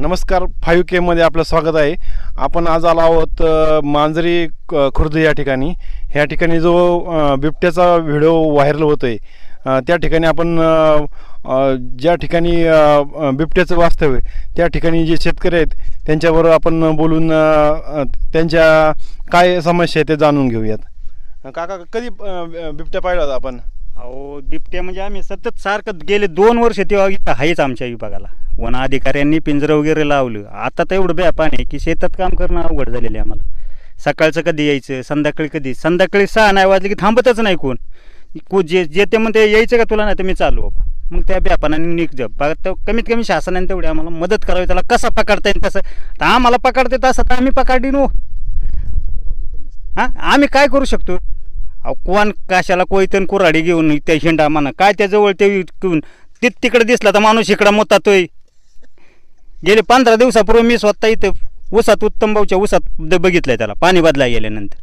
नमस्कार फाईव्ह केमध्ये आपलं स्वागत आहे. आपण आज आलो आहोत मांजरी खुर्द या ठिकाणी. ह्या ठिकाणी जो बिबट्याचा व्हिडिओ व्हायरल होतो आहे त्या ठिकाणी आपण ज्या ठिकाणी बिबट्याचं वास्तव्य आहे, त्या ठिकाणी जे शेतकरी आहेत त्यांच्याबरोबर आपण बोलून त्यांच्या काय समस्या आहे ते जाणून घेऊयात. काका कधी बिबट्या पाहिला होता आपण? अहो बिबट्या म्हणजे आम्ही सतत सारखं गेले दोन वर्ष तेव्हा आहेच आमच्या विभागाला. वन अधिकाऱ्यांनी पिंजरं वगैरे लावलं. आता तर एवढं बेपान आहे की शेतात काम करणं अवघड झालेलं आहे आम्हाला. सकाळचं कधी यायचं संध्याकाळी कधी? संध्याकाळी सहा नाही वाजले की थांबतच नाही कोण. को जे जे ते म्हणते यायचं का तुला? नाही तर मी चालू बाबा. मग त्या बेपानाने निघ बघा तर कमीत कमी शासनाने तेवढी आम्हाला मदत करावी. त्याला कसं पकडता येईल तसं. तर आम्हाला पकडते तसं तर आम्ही पकडली नो. हां? आम्ही काय करू शकतो? अहो कोण कशाला कोयतन कुऱ्हाडी घेऊन त्या शेंडा म्हणा? काय त्याजवळ ते घेऊन ते तिकडे दिसला तर माणूस इकडं मोतातोय. गेले पंधरा दिवसापूर्वी मी स्वतः इथं उसात उत्तम भाऊच्या उसात द- बघितलंय त्याला. पाणी बदलाय गेल्यानंतर.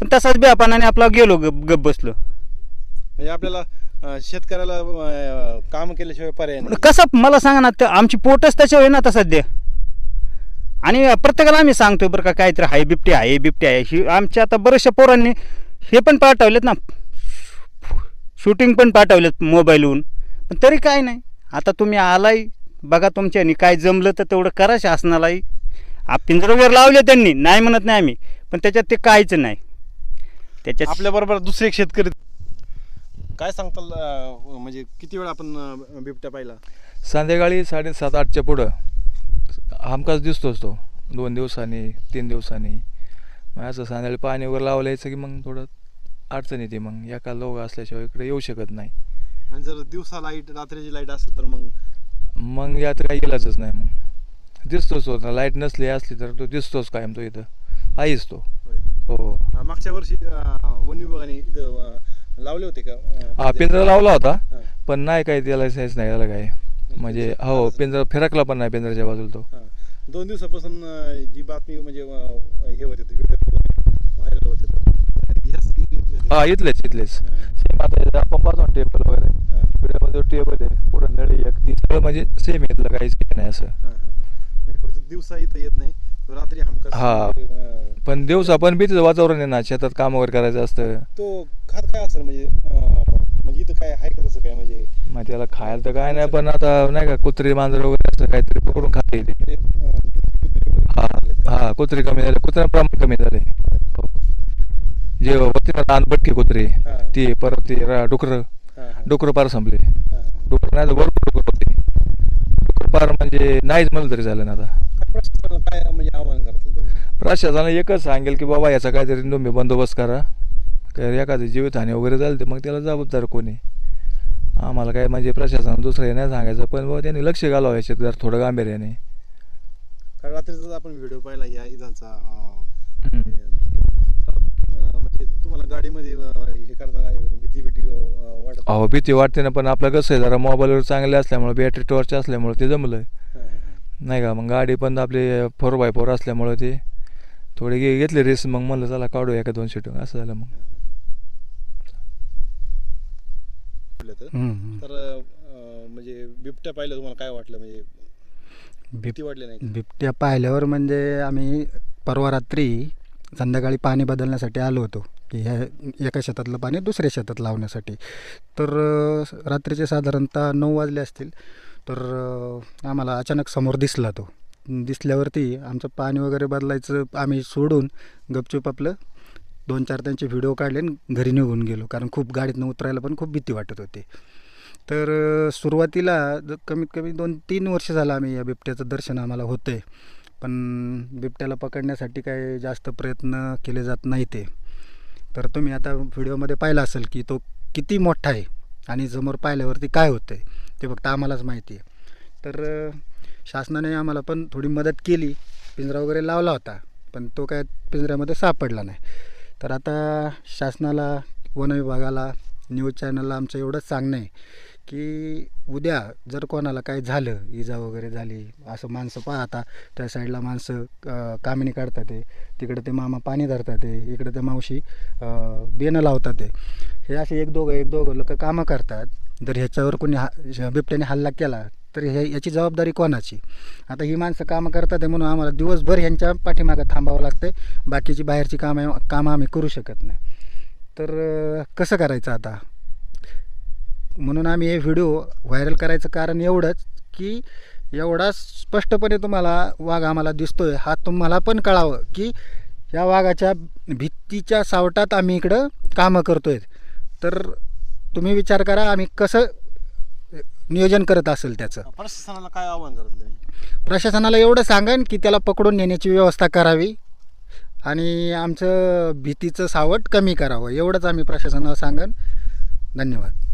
पण तसाच बेपानाने आपला गेलो गप गप बसलो. म्हणजे आपल्याला अ, शेतकऱ्याला अ, काम केल्याशिवाय पर्याय नाही. कसं मला सांगा ना तर आमची पोटच त्याच्या आहे ना आता सध्या. आणि प्रत्येकाला आम्ही सांगतोय बरं का काहीतरी हाय बिबटी आहे बिबटी आहे. ही आमच्या आता बऱ्याचशा पोरांनी हे पण पाठवलेत ना. शूटिंग पण पाठवलेत मोबाईलहून. पण तरी काय नाही. आता तुम्ही आलाय बघा तुमच्यानी काय जमलं तर तेवढं करा शासनालाही. आप पिंजर वगैरे लावले त्यांनी. नाही म्हणत नाही आम्ही. पण त्याच्यात ते काहीच नाही. त्याच्यात आपल्या बरोबर दुसरे एक शेतकरी काय सांगताल अ, म्हणजे किती वेळ आपण अ, बिबट्या पाहिला? संध्याकाळी साडेसात आठच्या पुढं. हमखास दिसतोच तो. दोन दिवसांनी तीन दिवसांनी. मग असं संध्याकाळी पाणी वगैरे लावलं यायचं की मग थोडं अडचण येते मग. एका लोक असल्याशिवाय इकडे येऊ शकत नाही. आणि जर दिवसा लाइट रात्रीची लाइट असेल तर मग मग यात काही इलाजच नाही मग. दिसतोच तो लाइट नसली असली तर तो दिसतोच कायम तो इथं. आहेच तो. हो. मागच्या वर्षी वन विभागाने लावले होते का? हा पिंजरा लावला होता. पण नाही काही त्याला सेन्स नाही त्याला काय म्हणजे हो पिंजरा फिरकला पण नाही पिंजऱ्याच्या बाजूला तो. दोन दिवसापासून जी बातमी म्हणजे हे होते व्हायरल होते. हा इथलेच इथलेच. पाहतो टेबल वगैरे. व्हिडिओमध्ये टेबल आहे. पुढे नळी एक ती सगळं म्हणजे सेम येतलं काहीच हे नाही असं. हा. म्हणजे फक्त दिवसा इथं येत नाही. तो रात्री हमखास हा. म्हणजे, अ, पण दिवसा पण भीतीचं वातावरण आहे ना. शेतात काम वगैरे करायचं असतं. तो खात काय असेल म्हणजे अं, म्हणजे इथं काय आहे का तसं काय म्हणजे? मग त्याला खायला तर काय नाही पण आता नाही का कुत्री मांजर वगैरे असं काहीतरी पकडून खाते ते. म्हणजे, अं, किती- किती- हा किती- हा कुत्री कमी झाले. कुत्र्या प्रमाण कमी झाले हो. जे होती ना लहान बटकी कुत्री हा. ती परत ती डुकर. हा, हा. डुकर पार संपले. डुकर नाही तर भरपूर डुकर होते डुकर पार म्हणजे नाहीच म्हणलं तरी झालं ना आता काय म्हणजे आव्हान करतो प्रशासनाला एकच सांगेल की बाबा याचा काहीतरी तुम्ही बंदोबस्त करा काय एखादी जीवितहानी वगैरे झाली तर मग त्याला जबाबदार कोणी आम्हाला काय म्हणजे प्रशासनाला दुसरं हे नाही सांगायचं पण बाबा त्यांनी लक्ष घालावं याच्यात जर थोडं गांभीर्याने रात्रीचा आपण व्हिडिओ पाहिला या इदांचा. म्हणजे तुम्हाला गाडीमध्ये हे वाटत अहो भीती वाटते ना पण आपलं कसं आहे जरा मोबाईलवर चांगले असल्यामुळे बॅटरी टॉर्च असल्यामुळे ते जमलं नाही का मग गाडी पण आपली फोर बाय फोर असल्यामुळे ते थोडी घे घेतली रेस मग म्हणलं चला काढू एका दोन सीट असं झालं मग. तर म्हणजे बिबट्या पाहिलं तुम्हाला काय वाटलं म्हणजे भीती वाटली नाही? बिबट्या पाहिल्यावर म्हणजे आम्ही परवा रात्री संध्याकाळी पाणी बदलण्यासाठी आलो होतो लावण्यासाठी ह्या एका शेतातलं पाणी दुसऱ्या शेतात लावण्यासाठी. तर रात्रीचे साधारणतः नऊ वाजले असतील तर आम्हाला अचानक समोर दिसला तो. दिसल्यावरती आमचं पाणी वगैरे बदलायचं आम्ही सोडून गपचूप आपलं दोन चार त्यांचे व्हिडिओ काढले आणि घरी निघून गेलो. कारण खूप गाडीतनं उतरायला पण खूप भीती वाटत होती. तर सुरुवातीला कमीत कमी दोन तीन वर्ष झालं आम्ही या बिबट्याचं दर्शन आम्हाला होतं आहे पण बिबट्याला पकडण्यासाठी काय जास्त प्रयत्न केले जात नाही ते. तर तुम्ही आता व्हिडिओमध्ये पाहिला असेल की तो किती मोठा आहे आणि समोर पाहिल्यावरती काय होतं आहे ते फक्त आम्हालाच माहिती आहे. तर शासनाने आम्हाला पण थोडी मदत केली पिंजरा वगैरे लावला होता पण तो काय पिंजऱ्यामध्ये सापडला नाही. तर आता शासनाला वनविभागाला न्यूज चॅनलला आमचं एवढंच सांगणं आहे की उद्या जर कोणाला काय झालं इजा वगैरे झाली असं माणसं पाहता त्या साईडला माणसं कामिनी काढतात ते. तिकडे ते मामा पाणी धरतात ते इकडे ते मावशी अं, बेणं लावतात ते. हे असे एक दोघं एक दोघं लोक कामं करतात. जर ह्याच्यावर कोणी हा बिबट्याने हल्ला केला तर हे याची जबाबदारी कोणाची? आता ही माणसं कामं करतात आहे म्हणून आम्हाला दिवसभर ह्यांच्या पाठीमागं थांबावं लागतं बाकीची बाहेरची कामं कामं आम्ही करू शकत नाही. तर कसं करायचं आता? म्हणून आम्ही हे व्हिडिओ व्हायरल करायचं कारण एवढंच की एवढा स्पष्टपणे तुम्हाला वाघ आम्हाला दिसतोय हा तुम्हाला पण कळावं की या वाघाच्या भीतीच्या सावटात आम्ही इकडं कामं करतोय. तर तुम्ही विचार करा आम्ही कसं नियोजन करत असेल त्याचं. प्रशासनाला काय आव्हान करत प्रशासनाला एवढं सांगन की त्याला पकडून नेण्याची व्यवस्था करावी आणि आमचं भीतीचं सावट कमी करावं एवढंच आम्ही प्रशासनाला सांगन. धन्यवाद.